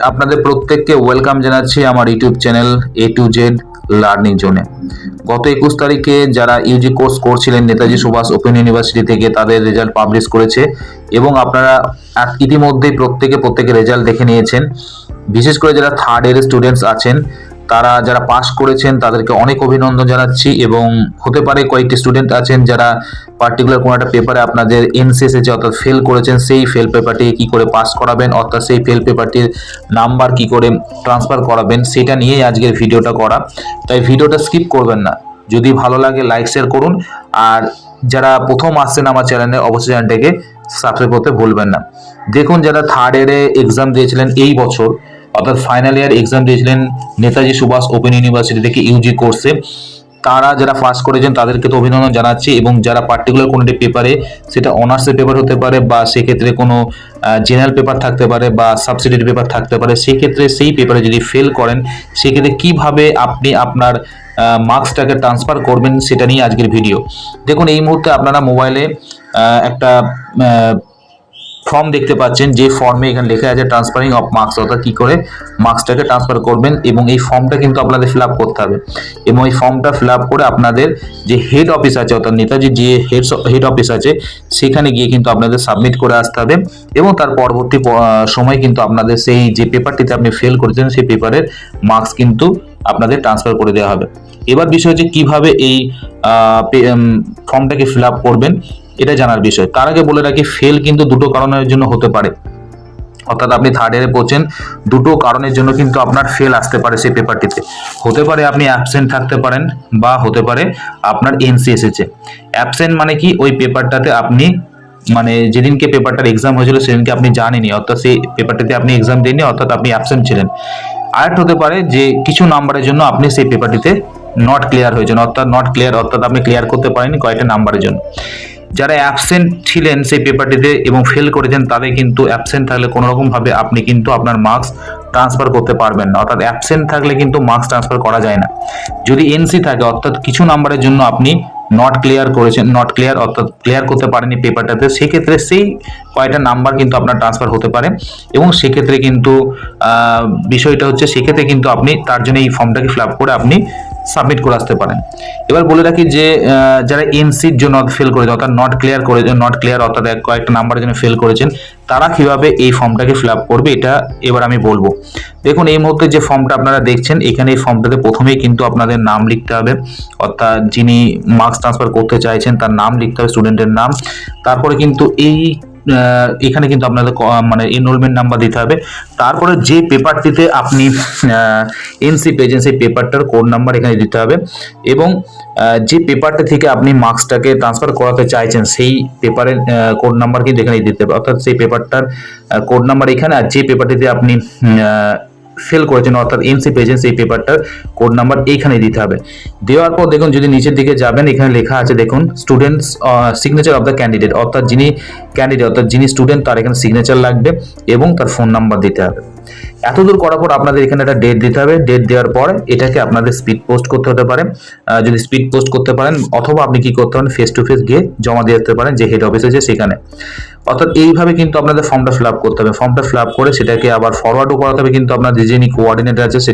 আপনাদের প্রত্যেককে ওয়েলকাম জানাচ্ছি আমার YouTube channel A to Z learning জোনে গত একুশ তারিখে যারা ইউজি কোর্স করছিলেন, নেতাজি সুভাষ ওপেন ইউনিভার্সিটি থেকে, তাদের রেজাল্ট পাবলিশ করেছে এবং আপনারা ইতিমধ্যেই প্রত্যেকে প্রত্যেকে রেজাল্ট দেখে নিয়েছেন। বিশেষ করে যারা থার্ড ইয়ারের স্টুডেন্টস আছেন তারা যারা পাস করেছেন, তাদেরকে অনেক অভিনন্দন জানাচ্ছি এবং হতে পারে কয়েকটি স্টুডেন্ট আছেন যারা পার্টিকুলার কোনো একটা পেপারে আপনাদের এনসিএসে যে অর্থাৎ ফেল করেছেন, সেই ফেল পেপারটি কি করে পাস করাবেন, অর্থাৎ সেই ফেল পেপারটির নাম্বার কি করে ট্রান্সফার করাবেন, সেটা নিয়েই আজকের ভিডিওটা করা। তাই ভিডিওটা স্কিপ করবেন না। যদি ভালো লাগে লাইক শেয়ার করুন। আর যারা প্রথম আসছেন আমার চ্যানেলে অবশ্যই চ্যানেলটাকে সাবস্ক্রাইব করতে ভুলবেন না। দেখুন, যারা থার্ড ইয়ারে এক্সাম দিয়েছিলেন এই বছর অর্থাৎ ফাইনাল ইয়ার এক্সাম দিয়েছিলেন নেতাজি সুভাষ ওপেন ইউনিভার্সিটি থেকে ইউজি কোর্সে তারা যারা পাস করেছেন তাদেরকে তো অভিনন্দন জানাচ্ছি এবং যারা পার্টিকুলার কোনো পেপারে সেটা অনার্সের পেপার হতে পারে বা সেক্ষেত্রে কোনো জেনারেল পেপার থাকতে পারে বা সাবসিডির পেপার থাকতে পারে, সেক্ষেত্রে সেই পেপারে যদি ফেল করেন, সেক্ষেত্রে কীভাবে আপনি আপনার মার্কসটাকে ট্রান্সফার করবেন সেটা নিয়ে আজকের ভিডিও দেখুন, এই মুহূর্তে আপনারা মোবাইলে একটা ফর্ম দেখতে পাচ্ছেন, যে ফর্মে এখানে লেখা আছে ট্রান্সফারিং অফ মার্কস অর্থাৎ কী করে মার্কসটাকে ট্রান্সফার করবেন এবং এই ফর্মটা কিন্তু আপনাদের ফিল আপ করতে হবে। এবং এই ফর্মটা ফিল আপ করে আপনাদের যে হেড অফিস আছে, অর্থাৎ নেতাজি যে হেড হেড অফিস আছে, সেখানে গিয়ে কিন্তু আপনাদের সাবমিট করে আসতে হবে এবং তার পরবর্তী সময় কিন্তু আপনাদের সেই যে পেপারটিতে আপনি ফেল করেছেন, সেই পেপারের মার্কস কিন্তু আপনাদের ট্রান্সফার করে দেওয়া হবে। এবার বিষয় হচ্ছে কীভাবে এই ফর্মটাকে ফিল আপ করবেন এটা জানার বিষয়। তার আগে বলে রাখি ফেল কিন্তু দুটো কারণের জন্য হতে পারে। অর্থাৎ আপনি থার্ড ইয়ারে পড়ছেন, দুটো কারণের জন্য কিন্তু আপনার ফেল আসতে পারে সেই পেপারটিতে হতে পারে আপনি অ্যাবসেন্ট থাকতে পারেন বা হতে পারে আপনার এনসি এসেছে। অ্যাবসেন্ট মানে কি? ওই পেপারটাতে আপনি মানে যেদিনকে পেপারটার এক্সাম হয়েছিল, সেদিনকে আপনি জানেনি অর্থাৎ সেই পেপারটিতে আপনি এক্সাম দেননি, অর্থাৎ আপনি অ্যাবসেন্ট ছিলেন। আরেকটা হতে পারে যে কিছু নাম্বারের জন্য আপনি সেই পেপারটিতে নট ক্লিয়ার হয়েছেন। অর্থাৎ নট ক্লিয়ার অর্থাৎ আপনি ক্লিয়ার করতে পারেননি কয়েকটা নাম্বারের জন্য। যারা অ্যাবসেন্ট ছিলেন সেই পেপারটিতে এবং ফেল করেছেন, তাদের কিন্তু অ্যাবসেন্ট থাকলে কোনো রকম ভাবে আপনি কিন্তু আপনার মার্কস ট্রান্সফার করতে পারবেন না। অর্থাৎ অ্যাবসেন্ট থাকলে কিন্তু মার্কস ট্রান্সফার করা যায় না। যদি এনসি থাকে, অর্থাৎ কিছু নাম্বারের জন্য আপনি নট ক্লিয়ার করেছেন নট ক্লিয়ার অর্থাৎ ক্লিয়ার করতে পারেনি পেপারটাতে সেক্ষেত্রে সেই কয়টা নাম্বার কিন্তু আপনার ট্রান্সফার হতে পারে এবং সেক্ষেত্রে কিন্তু বিষয়টা হচ্ছে সেক্ষেত্রে কিন্তু আপনি তার জন্য এই ফর্মটাকে ফিল আপ করে আপনি সাবমিট করে আসতে পারেন। এবার বলে রাখি যে যারা এনসির জন্য ফেল করেছেন অর্থাৎ নট ক্লিয়ার করে নট ক্লিয়ার অর্থাৎ কয়েকটা নাম্বারের জন্য ফেল করেছেন, তারা কীভাবে এই ফর্মটাকে ফিল আপ করবে, এটা এবার আমি বলব। দেখুন, এই মুহূর্তে যে ফর্মটা আপনারা দেখছেন, এখানে এই ফর্মটাতে প্রথমেই কিন্তু আপনাদের নাম লিখতে হবে। অর্থাৎ যিনি মার্কস ট্রান্সফার করতে চাইছেন, তার নাম লিখতে হবে স্টুডেন্টের নাম। তারপরে কিন্তু এই এখানে কিন্তু আপনাদের মানে এনরোলমেন্ট নাম্বার দিতে হবে। তারপরে যে পেপারটিতে আপনি এনসি পেয়েছেন সেই পেপারটার কোড নাম্বার এখানে দিতে হবে এবং যে পেপারটা থেকে আপনি মার্কসটাকে ট্রান্সফার করাতে চাইছেন, সেই পেপারের কোড নাম্বার কিন্তু এখানে দিতে হবে। অর্থাৎ সেই পেপারটার কোড নাম্বার এখানে আর যে পেপারটিতে আপনি ফেল করেছেন অর্থাৎ এমসি পেয়েছেন সেই পেপারটার কোড নাম্বার এইখানে দিতে হবে। দেওয়ার পর দেখুন, যদি নিচের দিকে যাবেন, এখানে লেখা আছে, দেখুন students signature of the candidate অর্থাৎ যিনি ক্যান্ডিডেট অর্থাৎ যিনি স্টুডেন্ট তার এখানে সিগনেচার লাগবে এবং তার ফোন নাম্বার দিতে হবে। এতদূর করার পর আপনাদের এখানে একটা ডেট দিতে হবে। ডেট দেওয়ার পর এটাকে আপনাদের স্পিড পোস্ট করতে হতে পারে। যদি স্পিড পোস্ট করতে পারেন, অথবা আপনি কি করতে পারেন ফেস টু ফেস গিয়ে জমা দিয়ে দিতে পারেন যে হেড অফিস আছে সেখানে। অর্থাৎ এইভাবে কিন্তু আপনাদের ফর্মটা ফিল আপ করতে হবে। ফর্মটা ফিল আপ করে সেটাকে আবার ফরওয়ার্ডও করাতে হবে, কিন্তু আপনার যিনি কোঅর্ডিনেটর আছে সে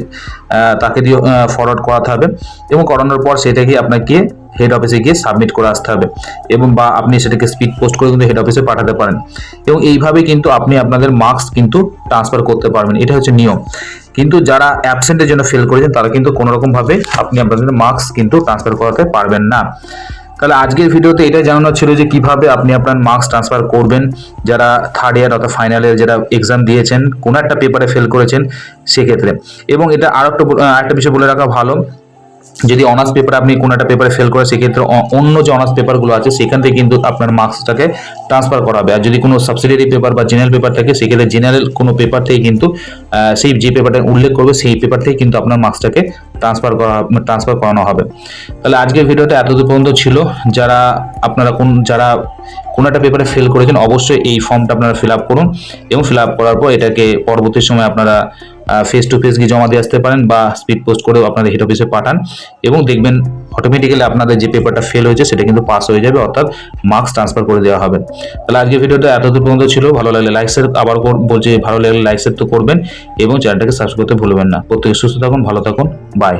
তাকে দিয়ে ফরওয়ার্ড করাতে হবে। এবং করানোর পর সেটাকে আপনাকে হেড অফিসে গিয়ে সাবমিট করে আসতে হবে এবং বা আপনি সেটাকে স্পিড পোস্ট করে কিন্তু হেড অফিসে পাঠাতে পারেন। এবং এইভাবে কিন্তু আপনি আপনাদের মার্কস কিন্তু ট্রান্সফার করতে পারবেন। এটা হচ্ছে নিয়ম। কিন্তু যারা অ্যাবসেন্টের জন্য ফেল করেছেন, তারা কিন্তু কোনো রকম ভাবে আপনি আপনাদের মার্কস কিন্তু ট্রান্সফার করাতে পারবেন না। তাহলে আজকের ভিডিওতে এটা জানানো ছিল যে কীভাবে আপনি আপনার মার্কস ট্রান্সফার করবেন। যারা থার্ড ইয়ার অর্থাৎ ফাইনালে যারা এক্সাম দিয়েছেন, কোনো একটা পেপারে ফেল করেছেন, সেক্ষেত্রে। এবং এটা আর একটা আরেকটা বিষয় বলে রাখা ভালো যদি অনার্স পেপার আপনি কোনো একটা পেপারে ফেল করে সেক্ষেত্রে অন্য যে অনার্স পেপারগুলো আছে, সেখান থেকে কিন্তু আপনার মার্কসটাকে ট্রান্সফার করা হবে। আর যদি কোনো সাবসিডিয়ারি পেপার বা জেনারেল পেপার থাকে, সেক্ষেত্রে জেনারেল কোনো পেপার থেকে কিন্তু সেই যে পেপারটা উল্লেখ করবে, সেই পেপার থেকে কিন্তু আপনার মার্কসটাকে ট্রান্সফার করা ট্রান্সফার করানো হবে। তাহলে আজকের ভিডিওটা এতদূর পর্যন্ত ছিল। যারা আপনারা কোন, যারা কোনো একটা পেপারে ফেল করেছেন, অবশ্যই এই ফর্মটা আপনারা ফিল আপ করুন এবং ফিল আপ করার পর এটাকে পরবর্তী সময় আপনারা ফেস টু ফেস গিয়ে জমা দিয়ে আসতে পারেন বা স্পিড পোস্ট করেও আপনাদের হেড অফিসে পাঠান এবং দেখবেন অটোমেটিক্যালি আপনাদের যে পেপারটা ফেল হয়েছে সেটা কিন্তু পাস হয়ে যাবে, অর্থাৎ মার্কস ট্রান্সফার করে দেওয়া হবে। তাহলে আজকে ভিডিওটা এতদূর পর্যন্ত ছিল, ভালো লাগলে লাইক শেয়ার আবার বলছি, ভালো লাগলে লাইক শেয়ার তো করবেন এবং চ্যানেলটাকে সাবস্ক্রাইব করতে ভুলবেন না। প্রত্যেকে সুস্থ থাকুন, ভালো থাকুন বাই